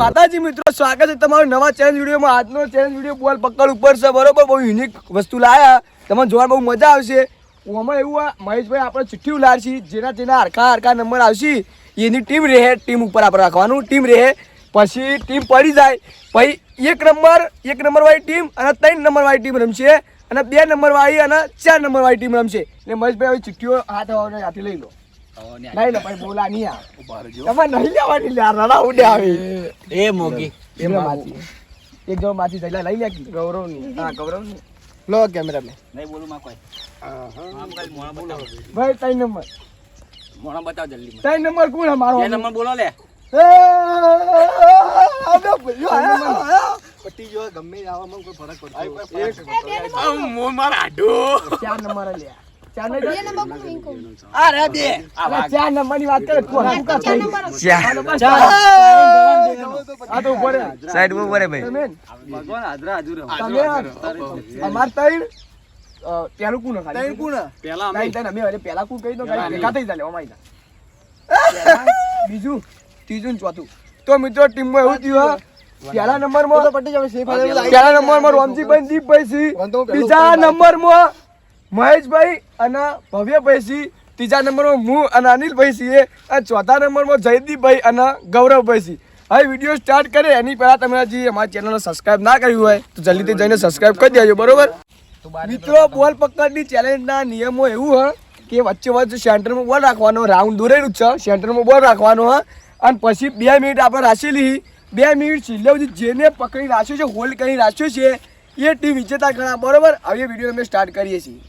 માતાજી મિત્રો, સ્વાગત છે તમારું નવા ચેલેન્જ વિડીયોમાં. આજનો ચેલેન્જ વીડિયો બોલ પકડ ઉપર છે, બરોબર? બહુ યુનિક વસ્તુ લાયા. તમને જોવા બહુ મજા આવશે. આમાં એવું આ મહેશભાઈ આપણે ચિઠ્ઠી ઉલાડશી જેના જેના હરખા હરખા નંબર આવશે, એની ટીમ રહે ટીમ ઉપર આપણે રાખવાનું. ટીમ રહે, પછી ટીમ પડી જાય. પછી એક નંબર એક નંબર વાળી ટીમ અને ત્રણ નંબર વાળી ટીમ રમશે. અને બે નંબરવાળી અને ચાર નંબર વાળી ટીમ રમશે. એટલે મહેશભાઈ હવે ચિઠ્ઠીઓ હાથ હાથે લઈ લો. લઈ લો ભાઈ બોલા નહીં આ તમારે નહીં લેવાની લ્યા રડા ઉડે આવી. એ મોગી એ માથી એક જણ માથી જઈલા લઈ લે. ગૌરવની હા ગૌરવની લો કેમેરા મેં નહીં બોલું માં કોઈ. આમ ખાલી મોણા બોલો. ભાઈ ત્રણ નંબર. મોણા બતાવ જલ્દી મને. નંબર કોણ મારો બે નંબર બોલો લે. એ, આનો ભઈઓ આયો, આયો. ચાર નંબર લે ચાર નહીં આ રે બે આ ચાર નંબરની નંબર. ભાઈ ભગવાન હાજરા હાજર અમાર પેલું કોણ નહીં તને અમે. પેલા કહી દો ગાઈ થઈ જાય અમારી બીજું ત્રીજું ને ચોથું. તો મિત્રો ટીમમાં એવું થયું હા. પહેલા નંબરમાં પહેલા નંબરમાં રોમજીભાઈ નંબર દીપભાઈ સિંહ બીજા નંબરમાં મહેશભાઈ અને ભવ્યભાઈ સિંહ ત્રીજા નંબરમાં હું અને અનિલભાઈ સિંહ અને ચોથા નંબરમાં જયદીપભાઈ અને ગૌરવભાઈ સિંહ હવે વીડિયો સ્ટાર્ટ કરે એની પહેલા તમે હજી અમારી ચેનલને સબસ્ક્રાઈબ ના કર્યું હોય, તો જલ્દીથી જઈને સબસ્ક્રાઈબ કરી દેજો, બરોબર? મિત્રો, બોલ પકડની ચેલેન્જના નિયમો એવું હોય કે વચ્ચે વચ્ચે સેન્ટરમાં બોલ રાખવાનો રાઉન્ડ દોરેલું છે. સેન્ટરમાં બોલ રાખવાનો હોય અને પછી બે મિનિટ આપણે રાખેલી બે મિનિટ છેલ્લે જેને પકડી રાખ્યો છે હોલ્ડ કરી રાખ્યો છે, એ ટીમ વિજેતા ગણા બરોબર? હવે વીડિયો અમે સ્ટાર્ટ કરીએ છીએ.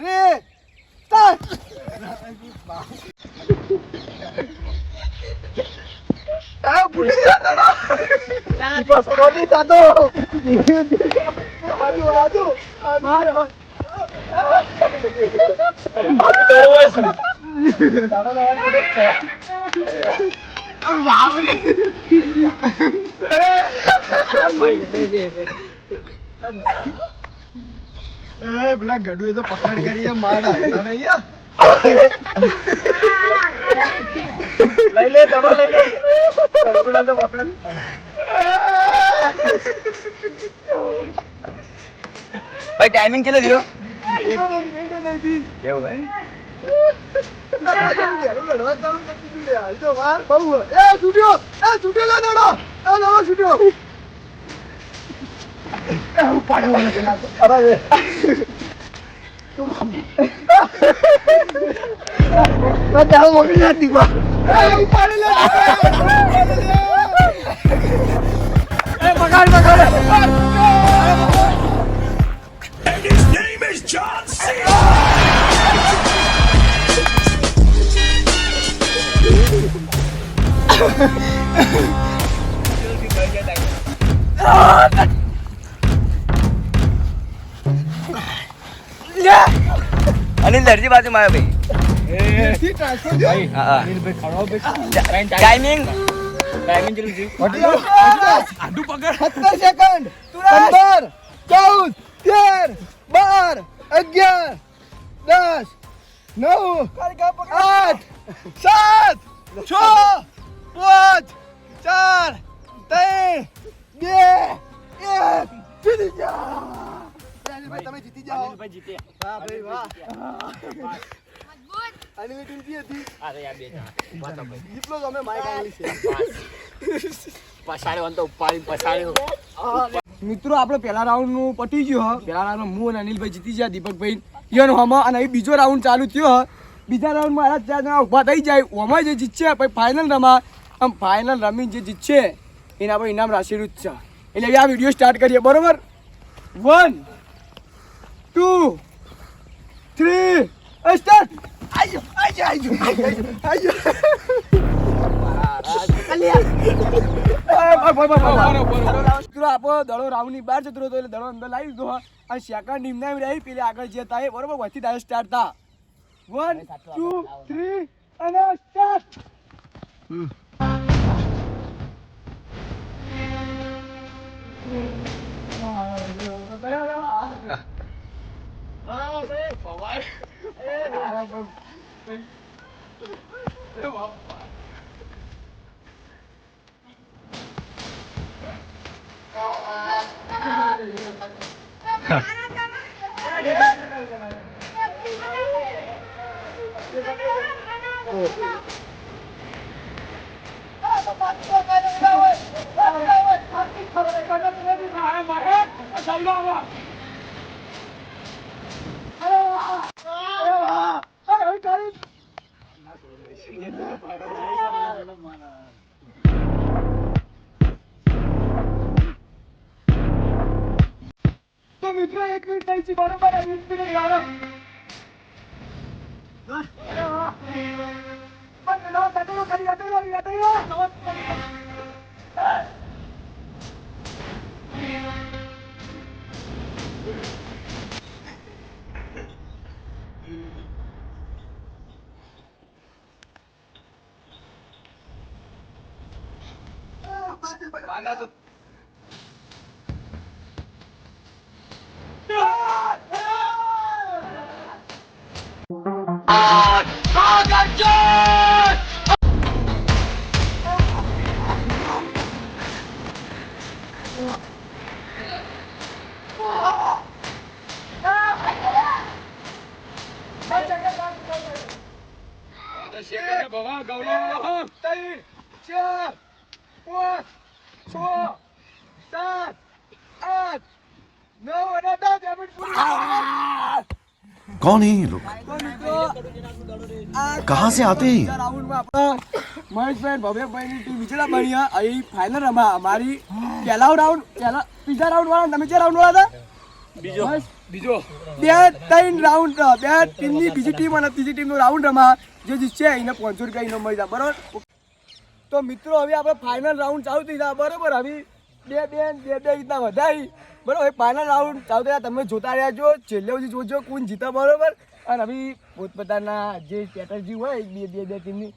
Three, start. આ ભૂલી જતો ના. બસ કોની થતો આજુ આજુ મારો પેલા ગડુએ તો પકડ કરી મારા લઈ લે તમે લઈ લે. કલ્પના તો પકડ. ભાઈ ટાઈમિંગ કેટલો થયો? કેવું ભાઈ? એ છૂટ્યો એ છૂટ્યો એ દડો છૂટ્યો એ ઉપાડ્યો અરે બધા મગજ નથી બા એ અનિલ દરજી બાજુ માં ભાઈ. ટાઈમિંગ. ટાઈમિંગ સત્તર સેકન્ડ પંદર ચૌદ તેર બાર અગિયાર દસ નવ આઠ સાત છ પાંચ ચાર ત્રણ બે એક. જીતી જા તમે જીતી જાઓ. ભાઈ જીતે વાહ ભાઈ વાહ. આની ટીમ જી હતી? અરે યાર બે જણા. વાતો ભાઈ જીતલો તો અમે માઈક આંગળી છે. પછાડ્યો તો ઉપાડી પછાડ્યો મિત્રો આપણે પહેલા રાઉન્ડનું પટી ગયું હ. પહેલા રાઉન્ડ હું અને અનિલભાઈ જીતી ગયા દીપકભાઈ યન હમા અને અહીં બીજો રાઉન્ડ ચાલુ થયો બીજા રાઉન્ડમાં આ ચાર જણા ઊભા થઈ જાય ઓમાં જે જીતશે પછી ફાઇનલ રમા. આમ ફાઇનલ રમી જે જીતશે એને આપણે ઇનામ રાખેલું જ છે. એટલે આ વીડિયો સ્ટાર્ટ કરીએ બરોબર? વન ટુ થ્રી સ્ટાર્ટ આજો આજો આજો આજો આપો દડો રાઉન્ડની બહાર જતો હતો એટલે દડો અંદર લાવી દીધો અને સેકન્ડ ટીમ ના રહી પેલી આગળ જે થાય બરોબર વચ્ચે ડાયરેક્ટ સ્ટાર્ટ થા. વન ટુ થ્રી અને સ્ટાર્ટ તો એક મિનિટ થઈ છે બરોબર આ વીસ મિનિટ ગાળો. પણ નવો તટેલો ખાલી તટેલો, તટેલો, નવો તટેલો. ત્રણ, ચાર, પાંચ, છ, સાત, આઠ, નવ અને દસ એમ જ પૂરી. कौन है ये लोग તો મિત્રો, આ कहाँ से आते हैं ये? બીજા રાઉન્ડમાં આપણા મહેશભાઈ ભવ્યભાઈની ટીમ વિજેતા બની છે. અહીં ફાઇનલ રમા અમારી પહેલા રાઉન્ડ પહેલા બીજા રાઉન્ડ વાળા તમે જે રાઉન્ડ વાળા હતા બીજો બીજો બે ત્રણ રાઉન્ડ બે ટીમની બીજી ટીમ અને ત્રીજી ટીમનો રાઉન્ડ રમા જે જીતશે એને પાંચસો રૂપિયા ઇનામ મળી જાય બરોબર તો મિત્રો હવે આપણે ફાઇનલ રાઉન્ડ ચાલુ થઈ જાય બરોબર હવે બે બે બે બે રીતના વધારી બરોબર પાના રાઉન્ડ ચાલુ થયા તમે જોતા રહ્યા છો છેલ્લે સુધી જોજો કોણ જીતા બરોબર. અને અભી પોતપોતાના જે પેટર્જી હોય બે બે બે ટીમની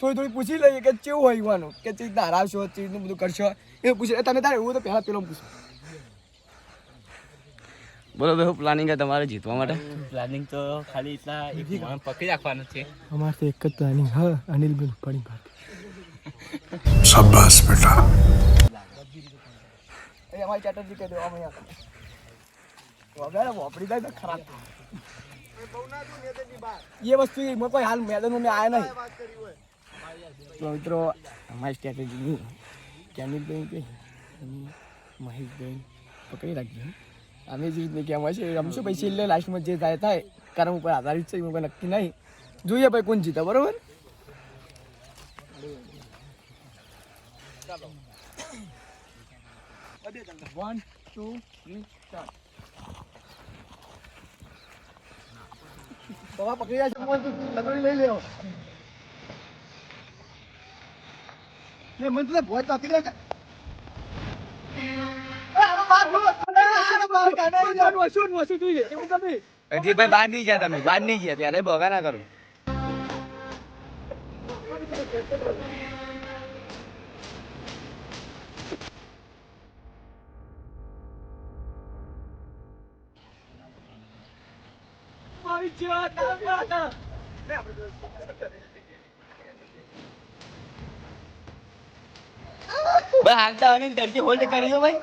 થોડી થોડી પૂછી લઈએ કે કેવું હોય યુવાનું કે ચીજ હરાવશો રીતનું બધું કરશો એ પૂછે. તમે તારે એવું તો પહેલાં પેલો પૂછો. બોલો ભાઈ પ્લાનિંગ છે તમારે જીતવા માટે? પ્લાનિંગ તો ખાલી એટલા એક માણસ પકડી રાખવાનો છે. અમારે તો એક જ પ્લાનિંગ હા અનિલબેન પડી ભાઈ શાબાશ બેટા. એ અમારી ચેટર્જી કહી દો અમે વગર વાપરી જાય તો ખરાબ એ વસ્તુ એમાં કોઈ હાલ મેદાનમાં મેં આવ્યા નહીં. તો મિત્રો અમારી સ્ટ્રેટેજી કેમિલભાઈ કે મહેશભાઈ પકડી રાખજો. અમે જે રીતની કેમ હોય છે રમશું પછી છેલ્લે લાસ્ટમાં જે થાય થાય કારણ ઉપર આધારિત છે એમાં કોઈ નક્કી નહીં. જોઈએ ભાઈ કોણ જીતે બરોબર? વન ટુ થ્રી સ્ટાર્ટ બાબા પકડી જાય છે લગડી લઈ લેવો મને તો ભોજ પકડી લે હજી ભાઈ બહાર નહીં ગયા તમે બહાર નહીં ગયા ત્યારે ભોગા ના કરો. ભાઈ હાલતા હોય ધરતી હોલ્ડ કરી દો ભાઈ.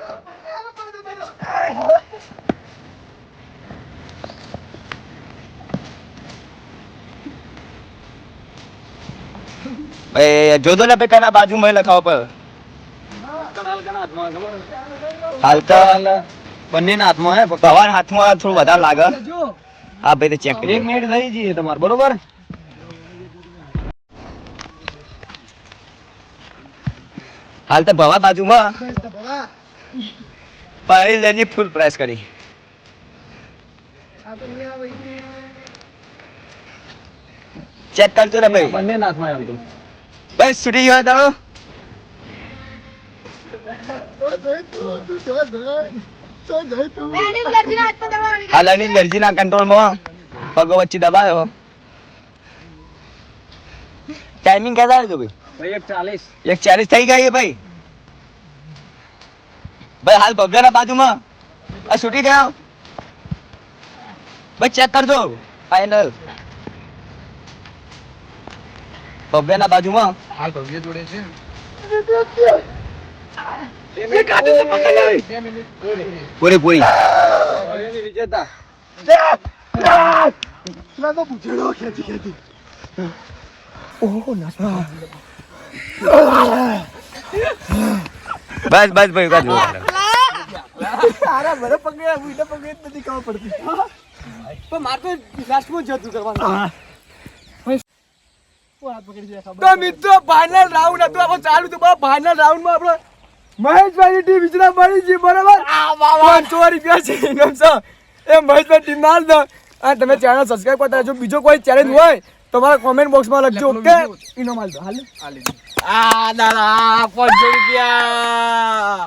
ભાઈ જોધો ને ભાઈ કના બાજુમાં લખાવો પર. હાલતા બંનેના હાથમાં હે ભગવાન હાથમાં થોડું વધારે લાગે. જો હા ભાઈ તો ચેક કરી એક મિનિટ થઈ જઈએ તમારે બરોબર? હાલ તો ભવા બાજુમાં. પાણી લઈને ફૂલ પ્રેસ કરી. ચેક કરજો ને ભાઈ. બંનેના હાથમાં તું ભાઈ સુટી ગયો તારો હાલ એની એનર્જીના કંટ્રોલમાં પગો વચ્ચે દબાયો. ટાઈમિંગ કેટલા આવ્યો ભાઈ? એક ચાલીસ. એક ચાલીસ થઈ ગઈ ભાઈ. ભાઈ હાલ ભવ્યાના બાજુમાં. આ છૂટી ગયો ભાઈ ચેક કરજો. ફાઇનલ ભવ્યના બાજુમાં. હાલ ભવ્ય જોડે છે. પૂરી પૂરી નાસમાં બસ બસ ભાઈ બસ તારા મને પકડ્યા હું પકડી જ નથી ખબર પડતી. પણ મારે તો લાસ્ટમાં જ જતું કરવાનું. તો મિત્રો ફાઇનલ રાઉન્ડ હતું. આપણે ચાલુ તો ફાઇનલ રાઉન્ડમાં આપણો મહેશભાઈની ટીમ વિજરા મળી છે બરાબર? પાંચસો રૂપિયા છે ઇનામ છે એ મહેશભાઈ ટીમ ના દો. અને તમે ચેનલ સબસ્ક્રાઇબ કરતા જો બીજો કોઈ ચેલેન્જ હોય તો મારા કોમેન્ટ બોક્સમાં લખજો ઓકે? ઇનામ હાલ દો. હાલ. આ દાદા પાંચસો રૂપિયા.